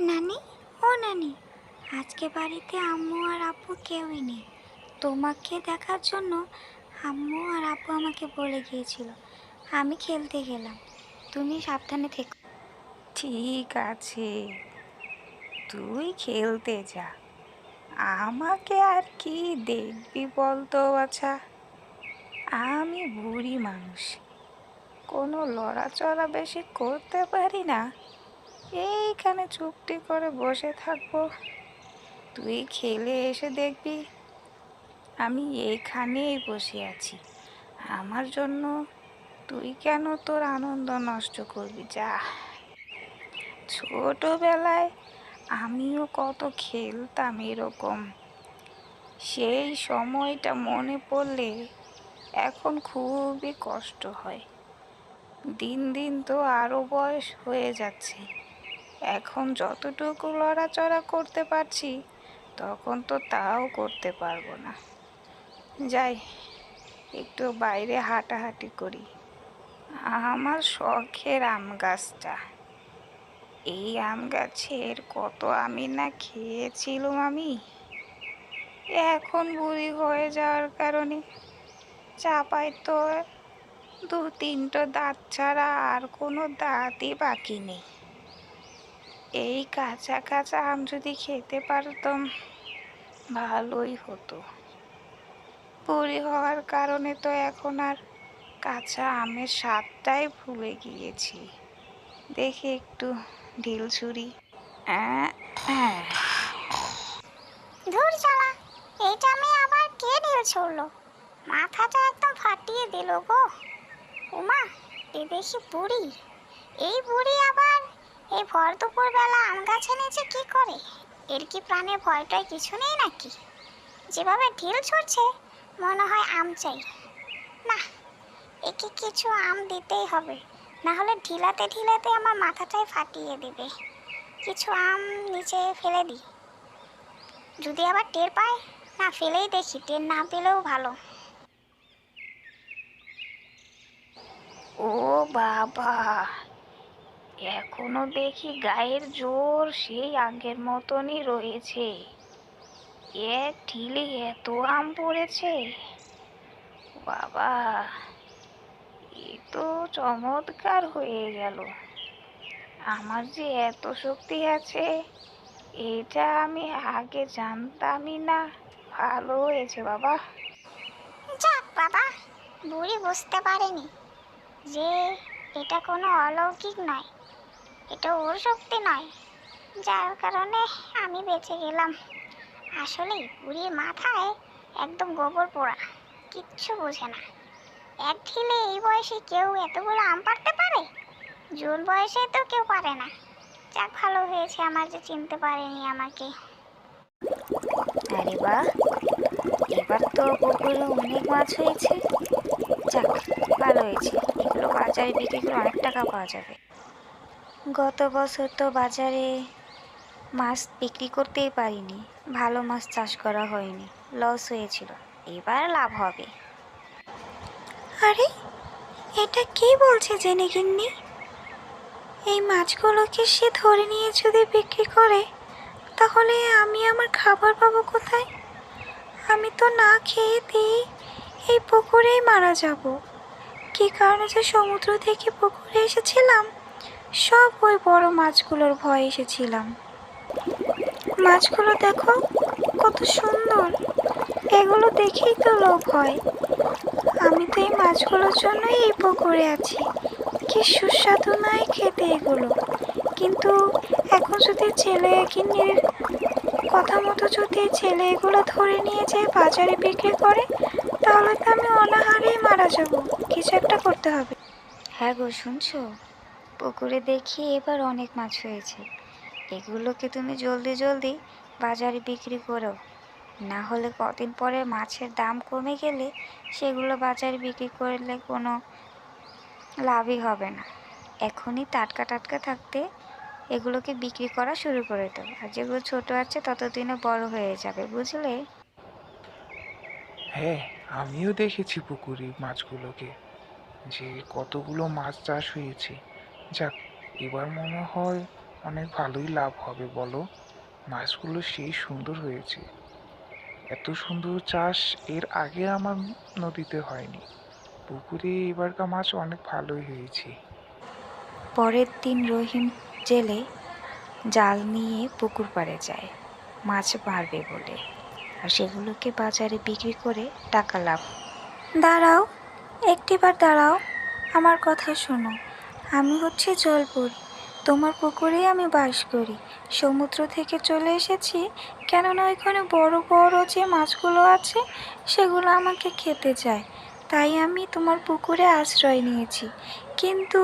নানি? ও নানি, আজকে বাড়িতে আম্মু আর আব্বু কেউই নেই। তোমাকে দেখার জন্য আম্মু আর আপু আমাকে বলে গিয়েছিল। আমি খেলতে গেলাম। তুমি সাবধানে থেকো ঠিক আছে। তুই খেলতে যা। আমাকে আর কি দেখবি বলতো, বাছা? আমি বুড়ি মানুষ। কোনো লড়াচড়া বেশি করতে পারি না। এইখানে চুপটি করে বসে থাকব। তুই খেলে এসে দেখবি, আমি এইখানেই বসে আছি। আমার জন্য তুই কেন তোর আনন্দ নষ্ট করবি? যা। ছোটবেলায় আমিও কত খেলতাম এরকম। সেই সময়টা মনে পড়লে এখন খুবই কষ্ট হয়। দিন দিন তো আরও বয়স হয়ে যাচ্ছে। এখন যতটুকু লড়াচড়া করতে পারছি, তখন তো তাও করতে পারব না। যাই, একটু বাইরে হাঁটাহাঁটি করি। আমার শখের আম গাছটা। এই আম গাছের কত আমি না খেয়েছিলাম আমি? এখন বুড়ি হয়ে যাওয়ার কারণে চাপাই তো দু তিনটো দাঁত ছাড়া আর কোনো দাঁতই বাকি নেই। এই কাঁচা কাঁচা আম যদি খেতে পারতাম, ভালোই হতো। বুড়ি হওয়ার কারণে তো এখন আর কাঁচা আমের স্বাদটাই ভুলে গিয়েছি। দেখি একটু ঢিল ছুরি। ধুর চালা এইটা আমি আবার কে ঢিল ছড়লো? মাথাটা একদম ফাটিয়ে দিল গো। উমা, এ দেখি বুড়ি। এই বুড়ি আবার এই ভর দুপুর বেলা আম গাছে নিচে কি করে? এর কি প্রাণে ভয়টাই কিছু নেই নাকি? যেভাবে ঢিল ছুটছে মনে হয় আম চাই। না, একে কিছু আম দিতেই হবে। না হলে ঢিলাতে ঢিলাতে আমার মাথাটাই ফাটিয়ে দিবে। কিছু আম নিচে ফেলে দিই। যদি আবার টের পায়, না ফেলেই দেখি, টের না পেলেও ভালো। ও বাবা! এখনও দেখি গায়ের জোর সেই আগের মতনই রয়েছে। এক ঢিলে এত আম পড়েছে। বাবা, এ তো চমৎকার হয়ে গেল। আমার যে এত শক্তি আছে, এটা আমি আগে জানতামই না। ভালো হয়েছে বাবা। যাক বাবা, বুড়ি বুঝতে পারেনি যে এটা কোনো অলৌকিক নয়। এটা ওর শক্তি নয়। যার কারণে আমি বেঁচে গেলাম। আসলে বুড়ির মাথায় একদম গোবর পোড়া। কিচ্ছু বোঝে না। এক ঢিলে এই বয়সে কেউ এতগুলো আম পারতে পারে? জোর বয়সে তো কেউ পারে না। যাক, ভালো হয়েছে আমার যে চিনতে পারেনি আমাকে। আরে বাহ! এবার তো পুকুরে অনেক মাছ হয়েছে। যাক, ভালো হয়েছে। এগুলো বাজারে বিক্রি করে অনেক টাকা পাওয়া যাবে। গত বছর তো বাজারে মাছ বিক্রি করতেই পারিনি। ভালো মাছ চাষ করা হয়নি। লস হয়েছিল। এবার লাভ হবে। আরে, এটা কি বলছে জেনে গিন্নি? এই মাছগুলোকে সে ধরে নিয়ে যদি বিক্রি করে, তাহলে আমি আমার খাবার পাবো কোথায়? আমি তো না খেয়ে দিই এই পুকুরেই মারা যাব। কি কারণে যে সমুদ্র থেকে পুকুরে এসেছিলাম? সব ওই বড় মাছগুলোর ভয়ে এসেছিলাম। মাছগুলো দেখো, কত সুন্দর। এগুলো দেখেই তো লোভ হয়। আমি তো এই মাছগুলোর জন্যই এই পুকুরে আছি। কি সুস্বাদু নয় খেতে এগুলো। কিন্তু এখন যদি ছেলে কিন্নির কথা মতো যদি ছেলে এগুলো ধরে নিয়ে যেয়ে বাজারে বিক্রি করে, তাহলে তো আমি অনাহারেই মারা যাব। কিছু একটা করতে হবে। হ্যাঁ গো, শুনছো? পুকুরে দেখি এবার অনেক মাছ হয়েছে। এগুলোকে তুমি জলদি জলদি বাজারে বিক্রি করো। না হলে কদিন পরে মাছের দাম কমে গেলে সেগুলো বাজারে বিক্রি করলে কোনো লাভই হবে না। এখনই টাটকা টাটকা থাকতে এগুলোকে বিক্রি করা শুরু করে দাও। আর যেগুলো ছোট আছে ততদিনে বড় হয়ে যাবে, বুঝলে? হ্যাঁ আমিও দেখেছি পুকুরে মাছগুলোকে। যে কতগুলো মাছ চাষ হয়েছে। যাক এবার মনে হয় অনেক ভালোই লাভ হবে বলো। মাছগুলো সেই সুন্দর হয়েছে। এত সুন্দর চাষ এর আগে আমার নদীতে হয়নি। পুকুরে এবারকার মাছ অনেক ভালোই হয়েছে। পরের দিন রহিম জেলে জাল নিয়ে পুকুর পাড়ে যায়। মাছ মারবে বলে। আর সেগুলোকে বাজারে বিক্রি করে টাকা লাভ। দাঁড়াও একটিবার দাঁড়াও আমার কথা শোনো। আমি হচ্ছে জলপরি। তোমার পুকুরেই আমি বাস করি। সমুদ্র থেকে চলে এসেছি, কেননা ওইখানে বড় বড় যে মাছগুলো আছে, সেগুলো আমাকে খেতে চায়। তাই আমি তোমার পুকুরে আশ্রয় নিয়েছি। কিন্তু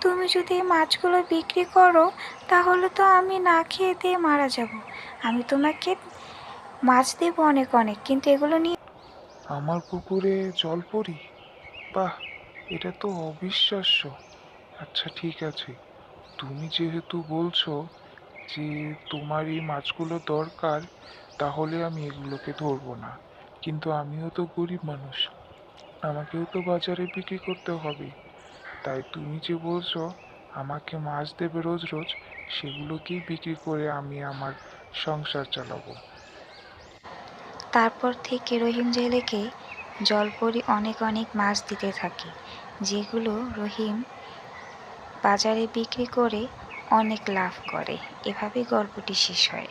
তুমি যদি এই মাছগুলো বিক্রি করো, তাহলে তো আমি না খেয়ে দিয়ে মারা যাব। আমি তোমাকে মাছ দেবো অনেক অনেক, কিন্তু এগুলো নিয়ে আমার পুকুরে জল পড়ি বাহ, এটা তো অবিশ্বাস্য। আচ্ছা ঠিক আছে। তুমি যেহেতু বলছো যে তোমার এই মাছগুলো দরকার, তাহলে আমি এগুলোকে ধরবো না। কিন্তু আমিও তো গরিব মানুষ। আমাকেও তো বাজারে বিক্রি করতে হবে। তাই তুমি যে বলছো আমাকে মাছ দেবে রোজ রোজ, সেগুলোকেই বিক্রি করে আমি আমার সংসার চালাবো। তারপর থেকে রহিম জেলেকে জলপরি অনেক অনেক মাছ দিতে থাকে, যেগুলো রহিম বাজারে বিক্রি করে অনেক লাভ করে। এভাবেই গল্পটি শেষ হয়।